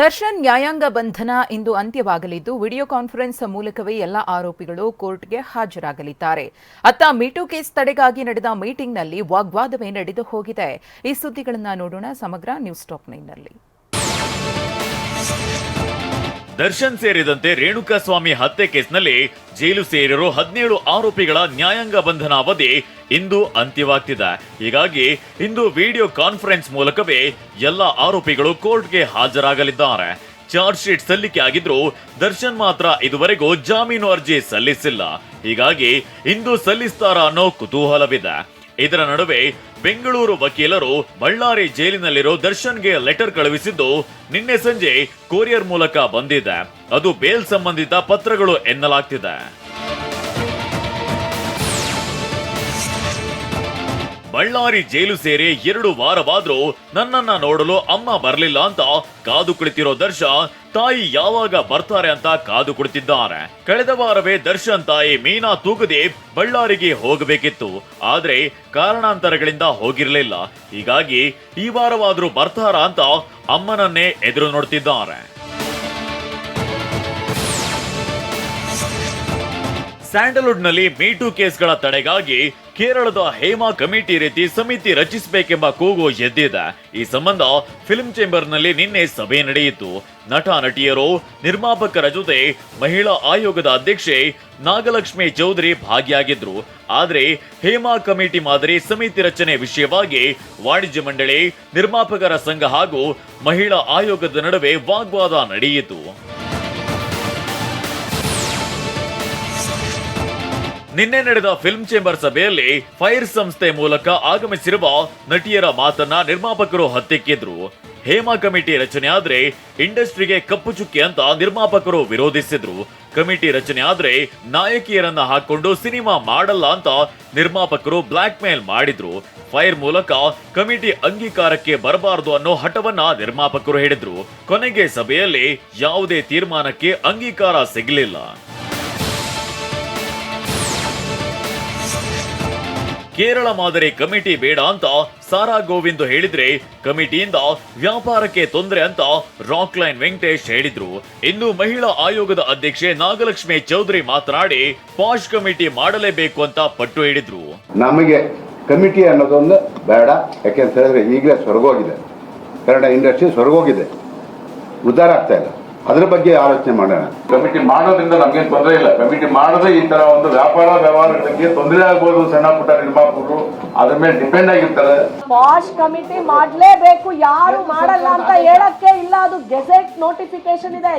ದರ್ಶನ್ ನ್ಯಾಯಾಂಗ ಬಂಧನ ಇಂದು ಅಂತ್ಯವಾಗಲಿದ್ದು, video conference ಮೂಲಕವೇ ಎಲ್ಲ ಆರೋಪಿಗಳು ಕೋರ್ಟ್ಗೆ ಹಾಜರಾಗಲಿದ್ದಾರೆ. ಅತ್ತ ಮೀಟು ಕೇಸ್ ತಡೆಗಾಗಿ ನಡೆದ ಮೀಟಿಂಗ್ನಲ್ಲಿ ವಾಗ್ವಾದವೇ ನಡೆದು ಹೋಗಿದೆ. ಈ ಸುದ್ದಿಗಳನ್ನು ನೋಡೋಣ ಸಮಗ್ರ ನ್ಯೂಸ್ ಟಾಪ್ ನೈನ್ನಲ್ಲಿ. ದರ್ಶನ್ ಸೇರಿದಂತೆ ರೇಣುಕಾಸ್ವಾಮಿ ಹತ್ಯೆ ಕೇಸ್ನಲ್ಲಿ ಜೈಲು ಸೇರಿರೋ ಹದಿನೇಳು ಆರೋಪಿಗಳ ನ್ಯಾಯಾಂಗ ಬಂಧನ ಅವಧಿ ಇಂದು ಅಂತ್ಯವಾಗ್ತಿದೆ. ಹೀಗಾಗಿ ಇಂದು ವಿಡಿಯೋ ಕಾನ್ಫರೆನ್ಸ್ ಮೂಲಕವೇ ಎಲ್ಲ ಆರೋಪಿಗಳು ಕೋರ್ಟ್ಗೆ ಹಾಜರಾಗಲಿದ್ದಾರೆ. ಚಾರ್ಜ್ ಶೀಟ್ ಸಲ್ಲಿಕೆ ಆಗಿದ್ರು ದರ್ಶನ್ ಮಾತ್ರ ಇದುವರೆಗೂ ಜಾಮೀನು ಅರ್ಜಿ ಸಲ್ಲಿಸಿಲ್ಲ. ಹೀಗಾಗಿ ಇಂದು ಸಲ್ಲಿಸ್ತಾರ ಅನ್ನೋ ಕುತೂಹಲವಿದೆ. ಇದರ ನಡುವೆ ಬೆಂಗಳೂರು ವಕೀಲರು ಬಳ್ಳಾರಿ ಜೈಲಿನಲ್ಲಿರೋ ದರ್ಶನ್ಗೆ ಲೆಟರ್ ಕಳುಹಿಸಿದ್ದು ನಿನ್ನೆ ಸಂಜೆ ಕೊರಿಯರ್ ಮೂಲಕ ಬಂದಿದೆ. ಅದು ಬೇಲ್ ಸಂಬಂಧಿತ ಪತ್ರಗಳು ಎನ್ನಲಾಗ್ತಿದೆ. ಬಳ್ಳಾರಿ ಜೈಲು ಸೇರಿ ಎರಡು ವಾರವಾದ್ರೂ ನನ್ನನ್ನ ನೋಡಲು ಅಮ್ಮ ಬರಲಿಲ್ಲ ಅಂತ ಕಾದು ಕುಳಿತಿರೋ ದರ್ಶನ್ ತಾಯಿ ಯಾವಾಗ ಬರ್ತಾರೆ ಅಂತ ಕಾದು ಕುಳಿತಿದ್ದಾರೆ. ಕಳೆದ ವಾರವೇ ದರ್ಶನ್ ತಾಯಿ ಮೀನಾ ತೂಗುದೀಪ್ ಬಳ್ಳಾರಿಗೆ ಹೋಗಬೇಕಿತ್ತು. ಆದ್ರೆ ಕಾರಣಾಂತರಗಳಿಂದ ಹೋಗಿರ್ಲಿಲ್ಲ. ಹೀಗಾಗಿ ಈ ವಾರವಾದ್ರೂ ಬರ್ತಾರಾ ಅಂತ ಅಮ್ಮನನ್ನೇ ಎದುರು ನೋಡ್ತಿದ್ದಾರೆ. ಸ್ಯಾಂಡಲ್ವುಡ್ನಲ್ಲಿ ಮೀಟು ಕೇಸ್ಗಳ ತಡೆಗಾಗಿ ಕೇರಳದ ಹೇಮಾ ಕಮಿಟಿ ರೀತಿ ಸಮಿತಿ ರಚಿಸಬೇಕೆಂಬ ಕೂಗು ಎದ್ದಿದೆ. ಈ ಸಂಬಂಧ ಫಿಲ್ಮ್ ಚೇಂಬರ್ನಲ್ಲಿ ನಿನ್ನೆ ಸಭೆ ನಡೆಯಿತು. ನಟ, ನಟಿಯರು, ನಿರ್ಮಾಪಕರ ಜೊತೆ ಮಹಿಳಾ ಆಯೋಗದ ಅಧ್ಯಕ್ಷೆ ನಾಗಲಕ್ಷ್ಮಿ ಚೌಧರಿ ಭಾಗಿಯಾಗಿದ್ರು. ಆದರೆ ಹೇಮಾ ಕಮಿಟಿ ಮಾದರಿ ಸಮಿತಿ ರಚನೆ ವಿಷಯವಾಗಿ ವಾಣಿಜ್ಯ ಮಂಡಳಿ, ನಿರ್ಮಾಪಕರ ಸಂಘ ಹಾಗೂ ಮಹಿಳಾ ಆಯೋಗದ ನಡುವೆ ವಾಗ್ವಾದ ನಡೆಯಿತು. ನಿನ್ನೆ ನಡೆದ ಫಿಲ್ಮ್ ಚೇಂಬರ್ ಸಭೆಯಲ್ಲಿ ಫೈರ್ ಸಂಸ್ಥೆ ಮೂಲಕ ಆಗಮಿಸಿರುವ ನಟಿಯರ ಮಾತನ್ನ ನಿರ್ಮಾಪಕರು ಹತ್ತಿಕ್ಕಿದ್ರು ಹೇಮಾ ಕಮಿಟಿ ರಚನೆ ಆದ್ರೆ ಇಂಡಸ್ಟ್ರಿಗೆ ಕಪ್ಪು ಚುಕ್ಕಿ ಅಂತ ನಿರ್ಮಾಪಕರು ವಿರೋಧಿಸಿದ್ರು. ಕಮಿಟಿ ರಚನೆ ಆದ್ರೆ ನಾಯಕಿಯರನ್ನ ಹಾಕೊಂಡು ಸಿನಿಮಾ ಮಾಡಲ್ಲ ಅಂತ ನಿರ್ಮಾಪಕರು ಬ್ಲಾಕ್ ಮೇಲ್ ಮಾಡಿದ್ರು. ಫೈರ್ ಮೂಲಕ ಕಮಿಟಿ ಅಂಗೀಕಾರಕ್ಕೆ ಬರಬಾರದು ಅನ್ನೋ ಹಠವನ್ನ ನಿರ್ಮಾಪಕರು ಹೇಳಿದ್ರು. ಕೊನೆಗೆ ಸಭೆಯಲ್ಲಿ ಯಾವುದೇ ತೀರ್ಮಾನಕ್ಕೆ ಅಂಗೀಕಾರ ಸಿಗಲಿಲ್ಲ. ಕೇರಳ ಮಾದರಿ ಕಮಿಟಿ ಬೇಡ ಅಂತ ಸಾರಾ ಗೋವಿಂದ್ ಹೇಳಿದ್ರೆ ಕಮಿಟಿಯಿಂದ ವ್ಯಾಪಾರಕ್ಕೆ ತೊಂದರೆ ಅಂತ ರಾಕ್ ಲೈನ್ ವೆಂಕಟೇಶ್ ಹೇಳಿದ್ರು. ಇನ್ನು ಮಹಿಳಾ ಆಯೋಗದ ಅಧ್ಯಕ್ಷೆ ನಾಗಲಕ್ಷ್ಮಿ ಚೌಧರಿ ಮಾತನಾಡಿ, ಪಾಶ್ ಕಮಿಟಿ ಮಾಡಲೇಬೇಕು ಅಂತ ಪಟ್ಟು ಹಿಡಿದ್ರು. ನಮಗೆ ಕಮಿಟಿ ಅನ್ನೋದೊಂದು ಬೇಡ ಯಾಕೆಂತ ಹೇಳಿದ್ರೆ ಈಗಲೇ ಸ್ವರ್ಗೋಗಿದೆ. ಕನ್ನಡ ಇಂಡಸ್ಟ್ರಿ ಸ್ವರ್ಗೋಗಿದೆ. ಉದ್ಧಾರ ಆಗ್ತಾ ಇಲ್ಲ. ಅದ್ರ ಬಗ್ಗೆ ಆಲೋಚನೆ ಮಾಡೋಣ. ಕಮಿಟಿ ಮಾಡೋದ್ರಿಂದ ನಮ್ಗೇನ್ ತೊಂದರೆ ಇಲ್ಲ. ಕಮಿಟಿ ಮಾಡದೆ ಈ ತರ ಒಂದು ವ್ಯಾಪಾರ ವ್ಯವಹಾರಗಳಿಗೆ ತೊಂದರೆ ಆಗ್ಬೋದು ಸಣ್ಣ ಪುಟ್ಟ ನಿರ್ಮಾಪಕರು. ಅದ್ರ ಮೇಲೆ ಡಿಪೆಂಡ್ ಆಗಿರ್ತಾರೆ. ವಾಶ್ ಕಮಿಟಿ ಮಾಡ್ಲೇಬೇಕು ಯಾರು ಮಾಡಲ್ಲ ಅಂತ ಹೇಳಕ್ಕೆ ಇಲ್ಲ ಅದು ಗೆಜೆಟ್ ನೋಟಿಫಿಕೇಶನ್ ಇದೆ.